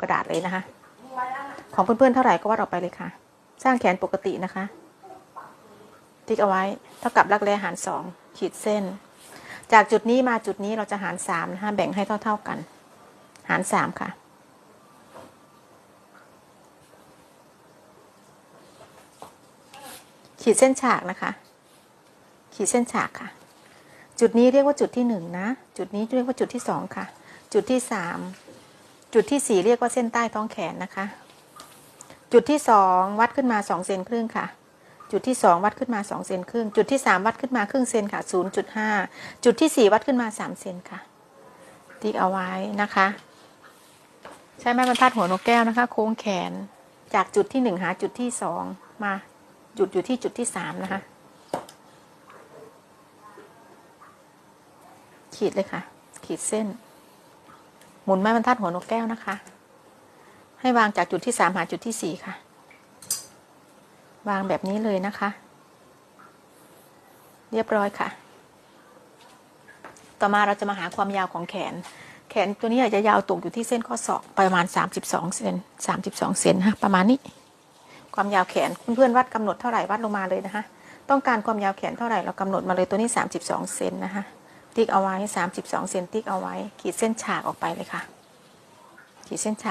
กระดาษเลยนะคะ ของเพื่อนๆเท่าไหร่ก็วัดออกไปเลยค่ะ สร้างแขนปกตินะคะ ติ๊กเอาไว้เท่ากับรักแร้หารสองขีดเส้น จากจุดนี้มาจุดนี้เราจะหารสามนะคะแบ่งให้เท่าๆกัน หารสามค่ะขีดเส้นฉากนะคะ ขีดเส้นฉากค่ะ จุดนี้เรียกว่าจุดที่หนึ่งนะ จุดนี้เรียกว่าจุดที่สองค่ะ จุดที่สาม จุดที่สี่เรียกว่าเส้นใต้ท้องแขนนะคะ จุดที่สองวัดขึ้นมาสองเซนครึ่งค่ะ จุดที่สองวัดขึ้นมาสองเซนครึ่ง จุดที่สามวัดขึ้นมาครึ่งเซนค่ะศูนย์จุดห้าจุดที่สี่วัดขึ้นมาสามเซนค่ะติ๊กเอาไว้นะคะ ใช้ไม้บรรทัดหัวนกแก้วนะคะ โค้งแขนจากจุดที่หนึ่งหาจุดที่สองมาจุดอยู่ที่จุดที่สามนะคะ ขีดเลยค่ะ ขีดเส้น หมุนไม้บรรทัดหัวนกแก้วนะคะ ให้วางจากจุดที่สามหาจุดที่สี่ค่ะ วางแบบนี้เลยนะคะ เรียบร้อยค่ะ ต่อมาเราจะมาหาความยาวของแขน แขนตัวนี้อาจจะยาวตกอยู่ที่เส้นข้อศอกประมาณ 32เซน32เซนฮะประมาณนี้ ความยาวแขนเพื่อนๆวัดกำหนดเท่าไหร่วัดลงมาเลยนะคะ ต้องการความยาวแขนเท่าไหร่เรากำหนดมาเลยตัวนี้ 32เซนนะคะ ติ๊กเอาไว้ 32 เซนติ๊กเอาไว้ ขีดเส้นฉากออกไปเลยค่ะ ขีดเส้นฉาก